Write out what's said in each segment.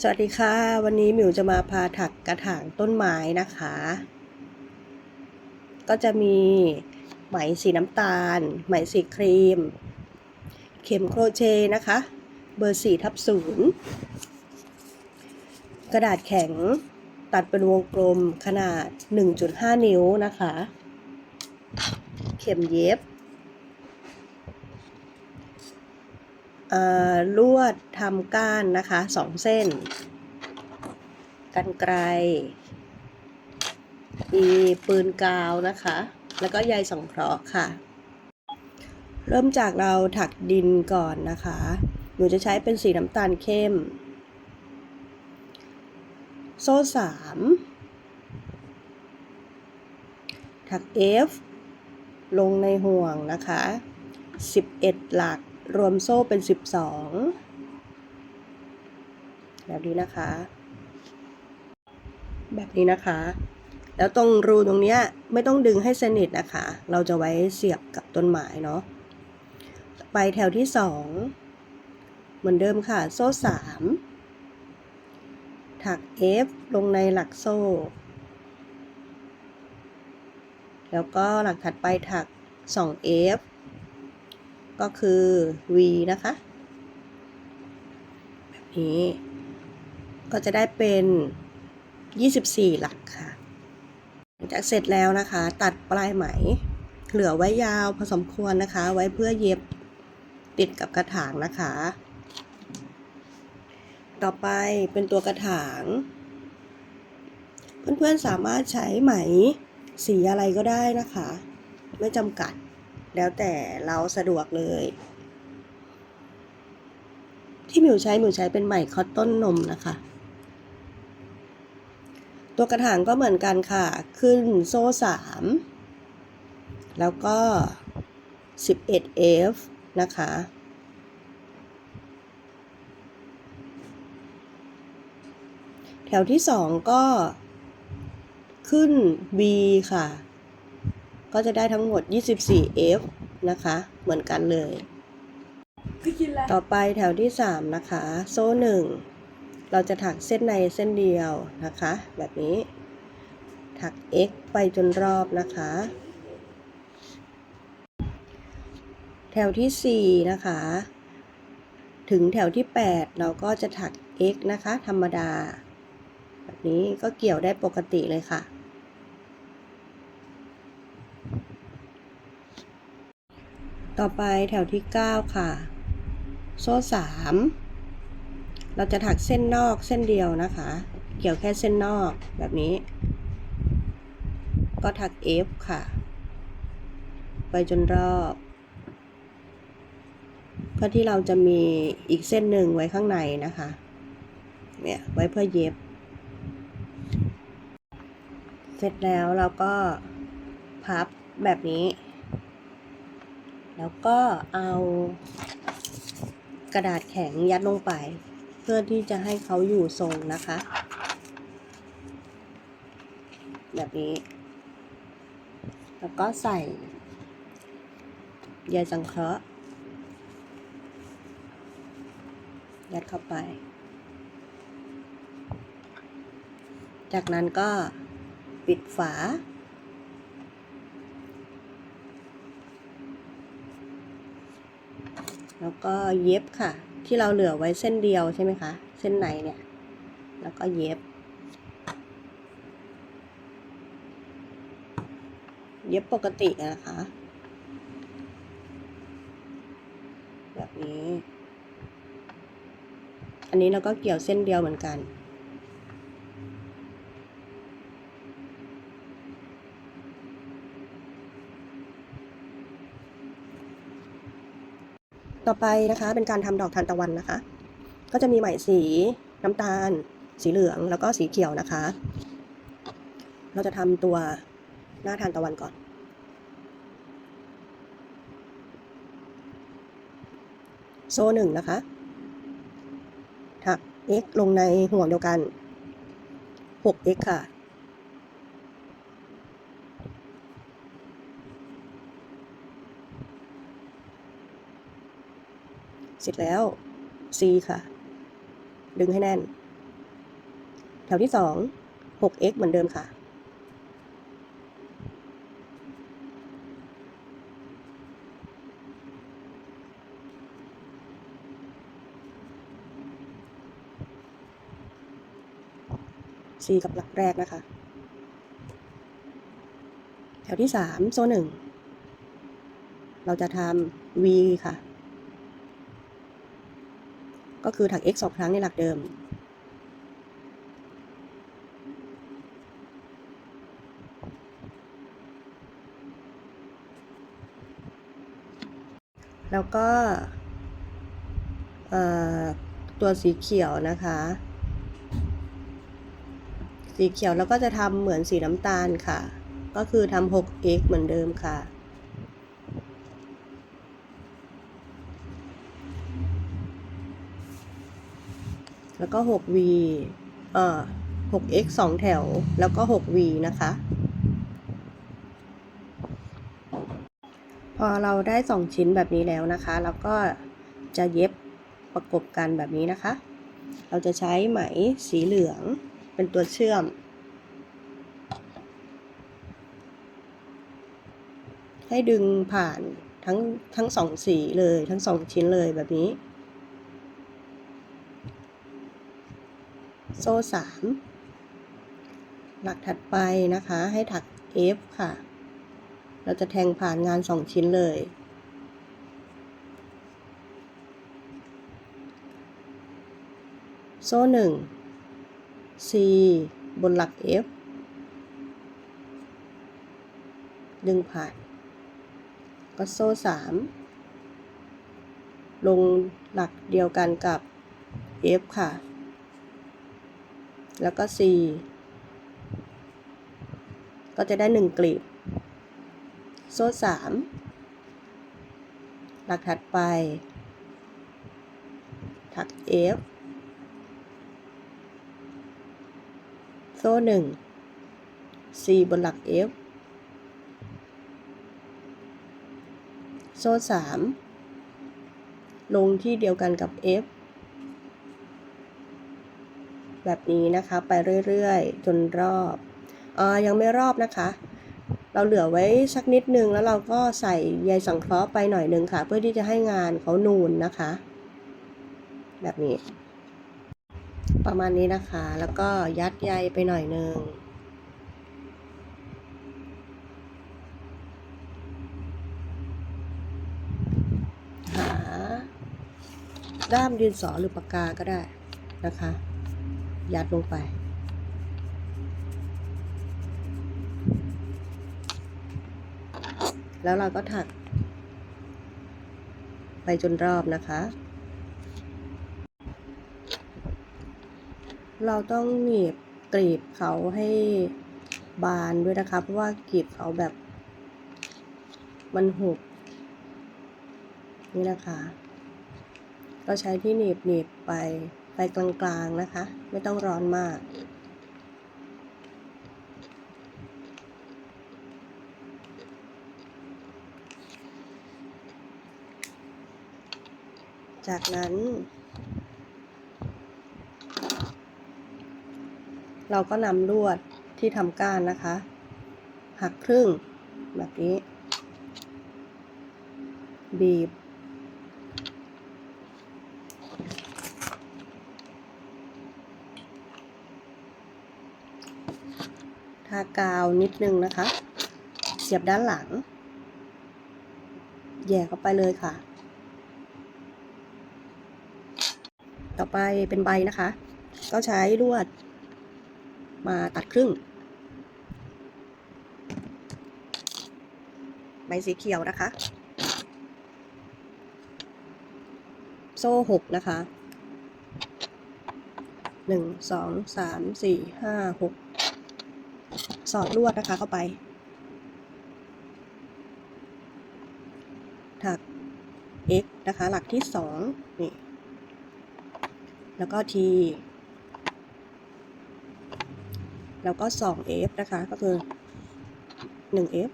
สวัสดีค่ะ วันนี้มิวจะมาพาถักกระถางต้นไม้นะคะ ก็จะมีไหมสีน้ำตาล ไหมสีครีม เข็มโครเชต์นะคะ เบอร์สี่ทับศูนย์กระดาษแข็งตัดเป็นวงกลมขนาด 1.5 นิ้วนะคะ เข็มเย็บ เอ่อ ลวดทำก้านนะคะสองเส้น กันไกลมีปืนกาวนะคะ แล้วก็ใยสังเคราะห์ค่ะ เริ่มจากเราถักดินก่อนนะคะ หนูจะใช้เป็นสีน้ำตาลเข้ม โซ่สามถัก F ลงในห่วงนะคะ 11 หลัก รวมโซ่เป็น 12 แบบนี้นะคะ แบบนี้นะคะ แล้วตรงรูตรงเนี้ยไม่ต้องดึงให้สนิทนะคะ เราจะไว้เสียบกับต้นไม้เนาะไปแถวที่สองเหมือนเดิมค่ะ โซ่สามถัก F ลงในหลักโซ่ แล้วก็หลักถัดไปถัก 2F ก็คือ V นะคะ แบบนี้ ก็จะได้เป็น 24 หลักค่ะ หลังจากเสร็จแล้วนะคะ ตัดปลายไหม เหลือไว้ยาวพอสมควรนะคะ ไว้เพื่อเย็บติดกับกระถางนะคะ ต่อไปเป็นตัวกระถาง เพื่อนๆสามารถใช้ไหมสีอะไรก็ได้นะคะ ไม่จำกัด แล้วแต่เราสะดวกเลย ที่หมิวใช้หมิวใช้เป็นไหมคอตตอนนมนะคะ ตัวกระถางก็เหมือนกันค่ะ ขึ้นโซ่สามแล้วก็ 11F นะคะ แถวที่สองก็ขึ้น V ค่ะ ก็จะได้ทั้งหมด 24F นะคะ เหมือนกันเลย ต่อไปแถวที่ 3 นะคะ โซ่หนึ่งเราจะถักเส้นในเส้นเดียวนะคะ แบบนี้ ถัก x ไปจนรอบนะคะ แถวที่ 4 นะคะ ถึงแถวที่ 8 เราก็จะถัก x นะคะ ธรรมดา แบบนี้ก็เกี่ยวได้ปกติเลยค่ะ ต่อไปแถวที่ 9 ค่ะ โซ่สามเราจะถักเส้นนอกเส้นเดียวนะคะ เกี่ยวแค่เส้นนอกแบบนี้ ก็ถัก F ค่ะ ไปจนรอบเพื่อที่เราจะมีอีกเส้นหนึ่งไว้ข้างในนะคะ เนี่ย ไว้เพื่อเย็บ เสร็จแล้วเราก็พับแบบนี้ แล้วก็เอากระดาษแข็งยัดลงไป เพื่อที่จะให้เขาอยู่ทรงนะคะ แบบนี้ แล้วก็ใส่ใยสังเคราะห์ยัดเข้าไป จากนั้นก็ปิดฝา แล้วก็เย็บค่ะ ที่เราเหลือไว้เส้นเดียวใช่ไหมคะ เส้นในเนี่ย แล้วก็เย็บ เย็บปกตินะคะ แบบนี้ อันนี้เราก็เกี่ยวเส้นเดียวเหมือนกัน ต่อไปนะคะเป็นการทำดอกทานตะวันนะคะ ก็จะมีไหมสีน้ำตาล สีเหลืองแล้วก็สีเขียวนะคะ เราจะทำตัวหน้าทานตะวันก่อน โซ่หนึ่งนะคะ ถัก x ลงในห่วงเดียวกัน 6x ค่ะ เสร็จแล้ว C ค่ะ ดึงให้แน่น แถวที่สอง 6x เหมือนเดิมค่ะ C กับหลักแรกนะคะ แถวที่สามโซ่หนึ่งเราจะทำ V ค่ะ ก็คือถัก x สองครั้งในหลักเดิม แล้วก็ตัวสีเขียวนะคะ สีเขียวแล้วก็จะทำเหมือนสีน้ำตาลค่ะ ก็คือทำ 6x เหมือนเดิมค่ะ แล้วก็ 6v เอ่อ 6x สองแถว แล้วก็ 6v นะคะ พอเราได้สองชิ้นแบบนี้แล้วนะคะ เราก็จะเย็บประกบกันแบบนี้นะคะ เราจะใช้ไหมสีเหลืองเป็นตัวเชื่อม ให้ดึงผ่านทั้งทั้งสองสีเลยทั้งสองชิ้นเลยแบบนี้ โซ่สามหลักถัดไปนะคะ ให้ถัก F ค่ะ เราจะแทงผ่านงานสองชิ้นเลย โซ่หนึ่ง C บนหลัก F ดึงผ่าน ก็โซ่สามลงหลักเดียวกันกับ F ค่ะ แล้วก็ C ก็จะได้หนึ่งกลีบ โซ่สามหลักถัดไป ถัก F โซ่หนึ่ง C บนหลัก F โซ่สามลงที่เดียวกันกับ F แบบนี้นะคะไปเรื่อยๆ จนรอบออยังไม่รอบนะคะ เราเหลือไว้สักนิดนึงแล้วเราก็ใส่ใยสังเคราะห์ไปหน่อยนึงค่ะ เพื่อที่จะให้งานเขานูนนะคะ แบบนี้ ประมาณนี้นะคะ แล้วก็ยัดใยไปหน่อยนึงหาด้ามดินสอหรือปากกาก็ได้นะคะ ยัดลงไป แล้วเราก็ถัก ไปจนรอบนะคะ เราต้องหนีบกรีบเขาให้บานด้วยนะคะ เพราะว่ากรีบเขาแบบ มันหุบนี่นะคะ ก็ใช้ที่หนีบหนีบไป ไปกลางๆนะคะ ไม่ต้องร้อนมาก จากนั้น เราก็นำลวดที่ทำก้านนะคะ หักครึ่งแบบนี้ บีบากาวนิดนึงนะคะ เสียบด้านหลัง แย่เข้าไปเลยค่ะ ต่อไปเป็นใบนะคะ ก็ใช้ลวด มาตัดครึ่ง ใบสีเขียวนะคะ โซ่หกนะคะหนึ่งสองสามสี่ห้าหก สอดลวดนะคะเข้าไป ถัก x นะคะ หลักที่สองนี่ แล้วก็ t แล้วก็ 2f นะคะ ก็คือ 1f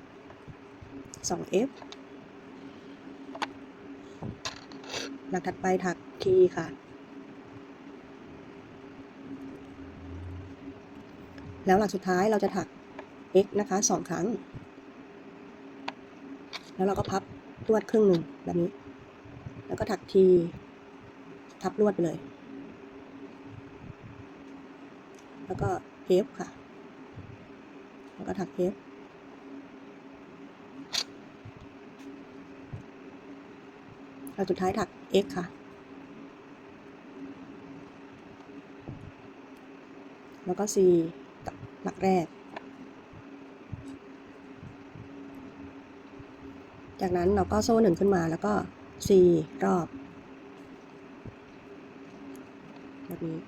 2f หลักถัดไปถัก t ค่ะ แล้วหลักสุดท้ายเราจะถัก x นะคะสองครั้ง แล้วเราก็พับลวดครึ่งหนึ่งแบบนี้ แล้วก็ถัก t ทับลวดไปเลย แล้วก็เอฟค่ะ แล้วก็ถักเอฟแล้วสุดท้ายถัก x ค่ะ แล้วก็ c หลักแรก จากนั้นเราก็โซ่หนึ่งขึ้นมาแล้วก็ c รอบแบบนี้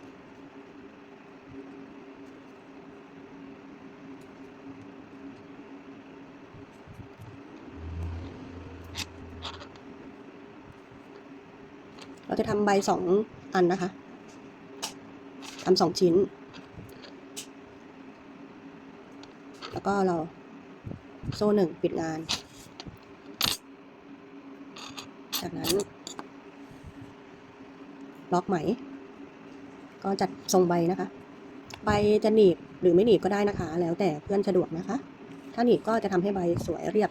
เราจะทำใบสองอันนะคะทำสองชิ้น แล้วก็เราโซ่หนึ่งปิดงาน จากนั้น ล็อกไหม ก็จัดทรงใบนะคะ ใบจะหนีบหรือไม่หนีบก็ได้นะคะ แล้วแต่เพื่อนสะดวกนะคะ ถ้าหนีบก็จะทำให้ใบสวยเรียบ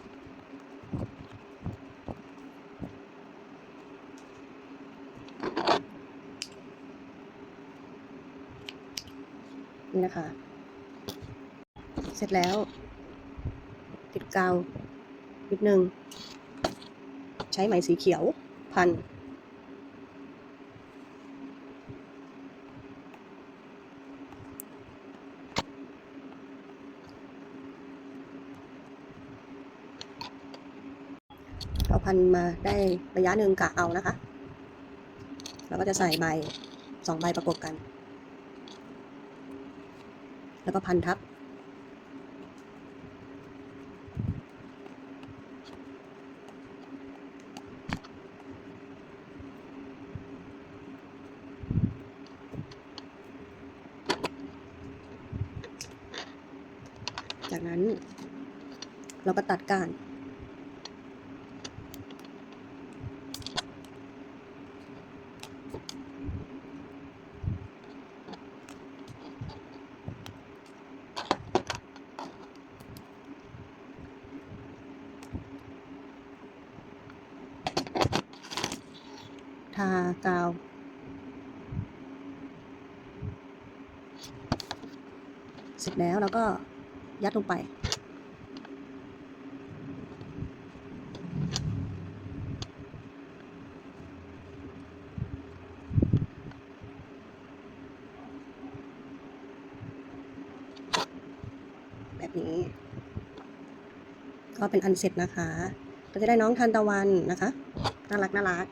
นี่นะคะ เสร็จแล้ว ติดกาวนิดนึง ใช้ไหมสีเขียวพันเราพันมาได้ระยะหนึ่งกะเอานะคะเราก็จะใส่ใบสองใบประกบกัน แล้วก็พันทับ จากนั้น เราก็ตัดก้าน ทากาวเสร็จแล้วเราก็ยัดลงไป แบบนี้ ก็เป็นอันเสร็จนะคะก็จะได้น้องทานตะวันนะคะ น่ารักน่ารัก